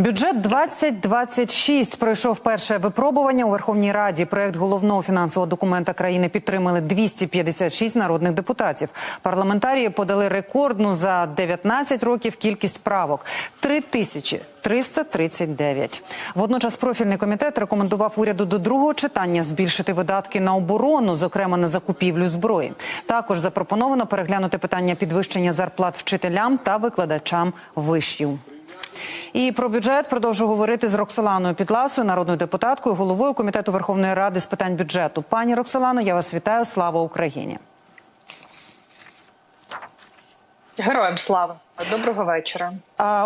Бюджет 2026 пройшов перше випробування у Верховній Раді. Проект головного фінансового документа країни підтримали 256 народних депутатів. Парламентарії подали рекордну за 19 років кількість правок 3339. Водночас профільний комітет рекомендував уряду до другого читання збільшити видатки на оборону, зокрема на закупівлю зброї. Також запропоновано переглянути питання підвищення зарплат вчителям та викладачам вишів. І про бюджет продовжу говорити з Роксоланою Підласою, народною депутаткою, головою комітету Верховної Ради з питань бюджету. Пані Роксолано, я вас вітаю. Слава Україні! Героям слава доброго вечора.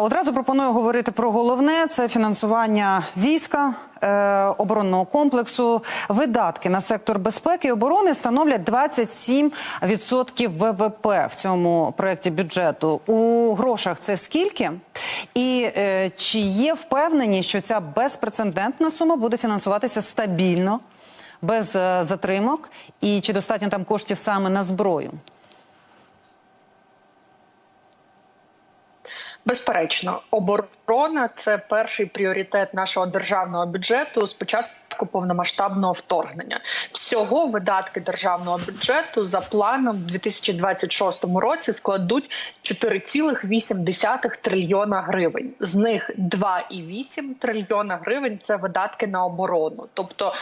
Одразу пропоную говорити про головне: це фінансування війська е, оборонного комплексу. Видатки на сектор безпеки і оборони становлять 27% ВВП в цьому проєкті бюджету. У грошах це скільки? І е, чи є впевнені, що ця безпрецедентна сума буде фінансуватися стабільно, без е, затримок, і чи достатньо там коштів саме на зброю? Безперечно, оборона це перший пріоритет нашого державного бюджету. Спочатку повномасштабного вторгнення всього видатки державного бюджету за планом в 2026 році складуть 4,8 трильйона гривень. З них 2,8 трильйона гривень це видатки на оборону, тобто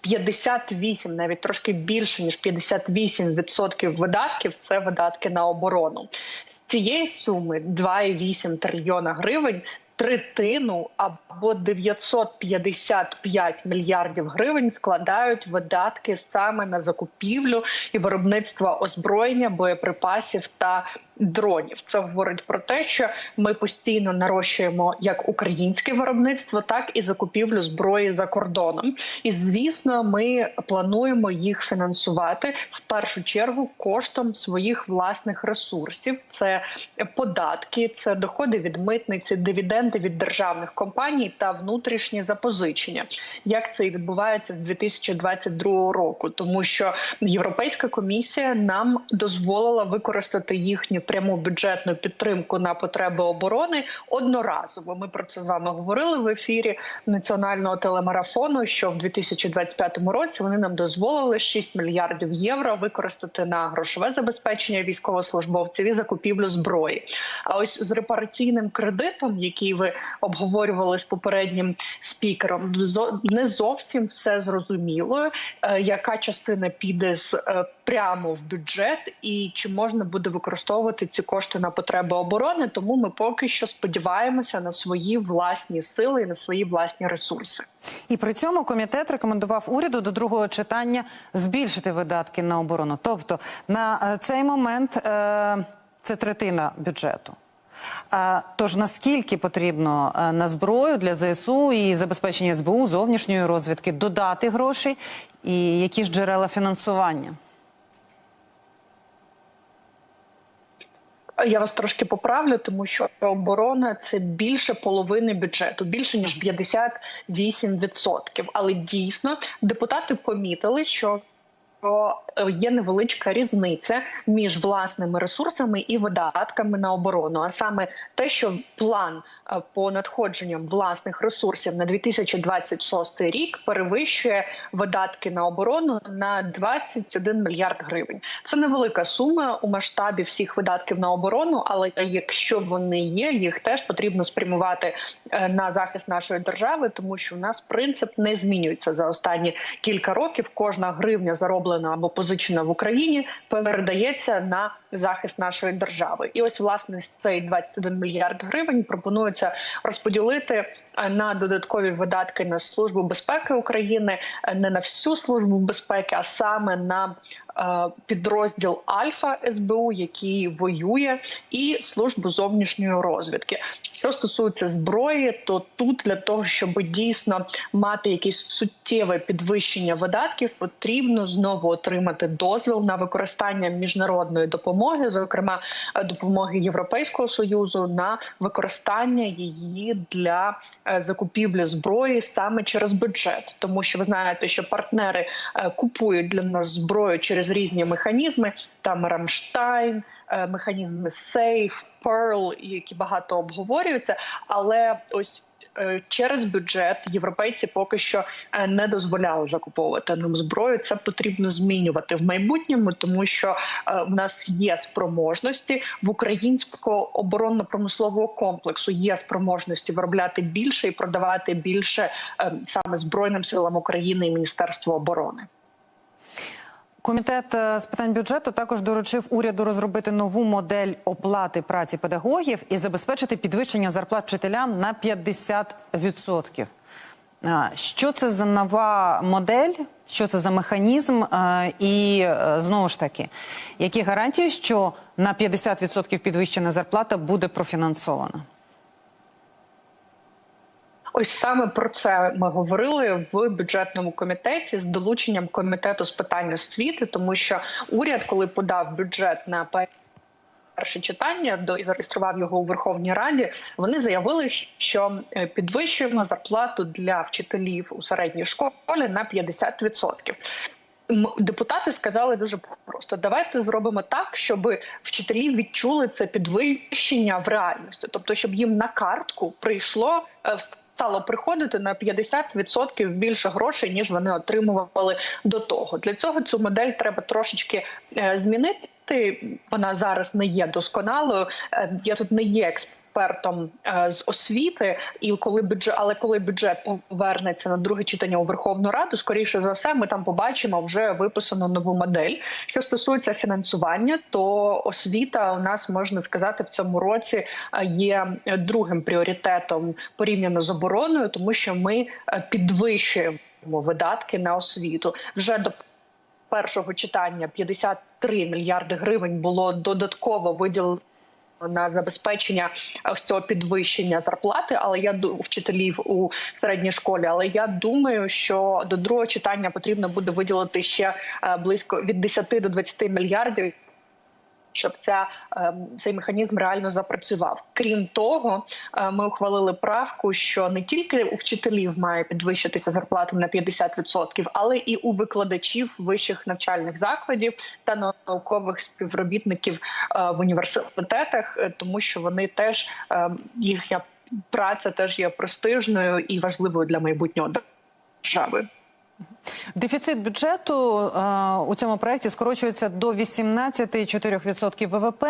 58, навіть трошки більше ніж 58% видатків це видатки на оборону. Цієї суми 2,8 трильйона гривень. Третину або 955 мільярдів гривень складають видатки саме на закупівлю і виробництво озброєння, боєприпасів та дронів. Це говорить про те, що ми постійно нарощуємо як українське виробництво, так і закупівлю зброї за кордоном. І звісно, ми плануємо їх фінансувати в першу чергу коштом своїх власних ресурсів. Це податки, це доходи від митниці, дивіденди від державних компаній та внутрішні запозичення. Як це і відбувається з 2022 року, тому що Європейська комісія нам дозволила використати їхню пряму бюджетну підтримку на потреби оборони одноразово. Ми про це з вами говорили в ефірі національного телемарафону. Що в 2025 році вони нам дозволили 6 мільярдів євро використати на грошове забезпечення військовослужбовців і закупівлю зброї. А ось з репараційним кредитом, який ви обговорювали з попереднім спікером, не зовсім все зрозуміло, е, яка частина піде з е, прямо в бюджет, і чи можна буде використовувати ці кошти на потреби оборони. Тому ми поки що сподіваємося на свої власні сили і на свої власні ресурси. І при цьому комітет рекомендував уряду до другого читання збільшити видатки на оборону. Тобто на е, цей момент це третина бюджету. Тож наскільки потрібно на зброю для ЗСУ і забезпечення СБУ зовнішньої розвідки додати грошей, і які ж джерела фінансування? Я вас трошки поправлю, тому що оборона це більше половини бюджету, більше ніж 58%. Але дійсно депутати помітили, що є невеличка різниця між власними ресурсами і видатками на оборону. А саме те, що план е, по надходженням власних ресурсів на 2026 рік перевищує видатки на оборону на 21 мільярд гривень. Це невелика сума у масштабі всіх видатків на оборону, але якщо вони є, їх теж потрібно спрямувати е, на захист нашої держави, тому що у нас принцип не змінюється за останні кілька років. Кожна гривня зароблена зароблена або позичена в Україні, передається на захист нашої держави. І ось власне цей 21 мільярд гривень пропонується розподілити е, на додаткові видатки на службу безпеки України, е, не на всю службу безпеки, а саме на підрозділ Альфа СБУ, який воює, і службу зовнішньої розвідки. Що стосується зброї, то тут для того, щоб дійсно мати якесь суттєве підвищення видатків, потрібно знову отримати дозвіл на використання міжнародної допомоги, зокрема е, допомоги Європейського союзу, на використання її для е, закупівлі зброї саме через бюджет, тому що ви знаєте, що партнери купують для нас зброю через через різні механізми. Там Рамштайн, механізми Сейф, Pearl, які багато обговорюються. Але ось е, через бюджет європейці поки що е, не дозволяли закуповувати нам зброю. Це потрібно змінювати в майбутньому, тому що е, в нас є спроможності в українського оборонно-промислового комплексу. Є спроможності виробляти більше і продавати більше е, саме збройним силам України і Міністерству оборони. Комітет е, з питань бюджету також доручив уряду розробити нову модель оплати праці педагогів і забезпечити підвищення зарплат вчителям на 50%. Що це за нова модель? Що це за механізм? Е, І е, знову ж таки, які гарантії, що на 50% підвищена зарплата буде профінансована? Ось саме про це ми говорили в бюджетному комітеті з долученням комітету з питань освіти, тому що уряд, коли подав бюджет на перше читання до і зареєстрував його у Верховній Раді, вони заявили, що е, підвищуємо зарплату для вчителів у середній школі на 50%. М- Депутати сказали дуже просто: давайте зробимо так, щоб вчителі відчули це підвищення в реальності, тобто, щоб їм на картку прийшло е, стало приходити на 50% більше грошей ніж вони отримували до того. Для цього цю модель треба трошечки е, змінити. Вона зараз не є досконалою. Е, Я тут не є експертом е, з освіти, і коли бюджет, але коли бюджет повернеться на друге читання у Верховну Раду, скоріше за все, ми там побачимо вже виписану нову модель. Що стосується фінансування, то освіта у нас можна сказати в цьому році е, є другим пріоритетом порівняно з обороною, тому що ми е, підвищуємо видатки на освіту вже до першого читання 53 мільярди гривень було додатково виділено на забезпечення ось цього підвищення зарплати, але я вчителів у середній школі. Але я думаю, що до другого читання потрібно буде виділити ще е, близько від 10 до 20 мільярдів. Щоб ця е, цей механізм реально запрацював. Крім того, е, ми ухвалили правку, що не тільки у вчителів має підвищитися зарплата на 50%, але і у викладачів вищих навчальних закладів та наукових співробітників е, в університетах, тому що вони теж їхня праця теж є престижною і важливою для майбутнього держави. Дефіцит бюджету е, у цьому проєкті скорочується до 18,4% ВВП.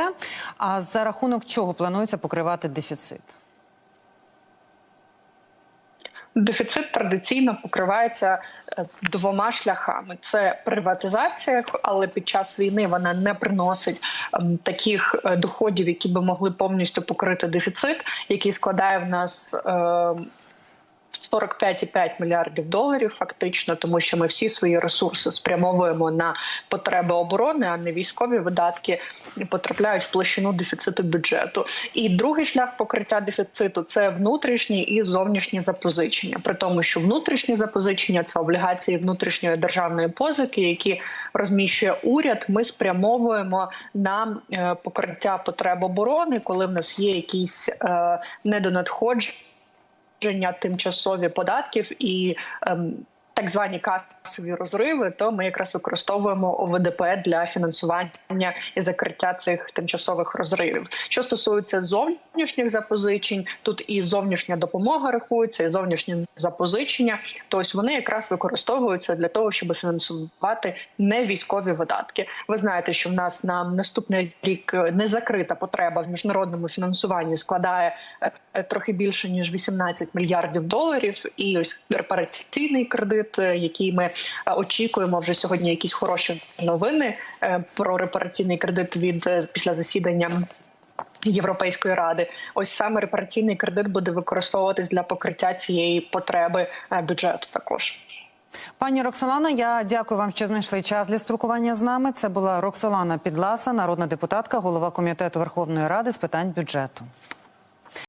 А за рахунок чого планується покривати дефіцит? Дефіцит традиційно покривається е, двома шляхами: це приватизація, але під час війни вона не приносить ем, таких е, доходів, які би могли повністю покрити дефіцит, який складає в нас. Е, 45,5 мільярдів доларів, фактично, тому що ми всі свої ресурси спрямовуємо на потреби оборони, а не військові видатки потрапляють в площину дефіциту бюджету. І другий шлях покриття дефіциту це внутрішні і зовнішні запозичення. При тому, що внутрішні запозичення це облігації внутрішньої державної позики, які розміщує уряд. Ми спрямовуємо на е, покриття потреб оборони, коли в нас є якісь е, недонадходження надходження тимчасові податків і ем, так звані касові розриви, то ми якраз використовуємо ОВДП для фінансування і закриття цих тимчасових розривів. Що стосується зовнішніх запозичень, тут і зовнішня допомога рахується, і зовнішні запозичення. Тобто вони якраз використовуються для того, щоб фінансувати не військові видатки. Ви знаєте, що в нас на наступний рік незакрита потреба в міжнародному фінансуванні складає е, трохи більше ніж 18 мільярдів доларів, і ось репараційний кредит, е, який ми е, очікуємо вже сьогодні. Якісь хороші новини е, про репараційний кредит від після засідання. Європейської ради, ось саме репараційний кредит буде використовуватись для покриття цієї потреби бюджету. Також Пані Роксолано, я дякую вам, що знайшли час для спілкування з нами. Це була Роксолана Підласа, народна депутатка, голова комітету Верховної Ради з питань бюджету.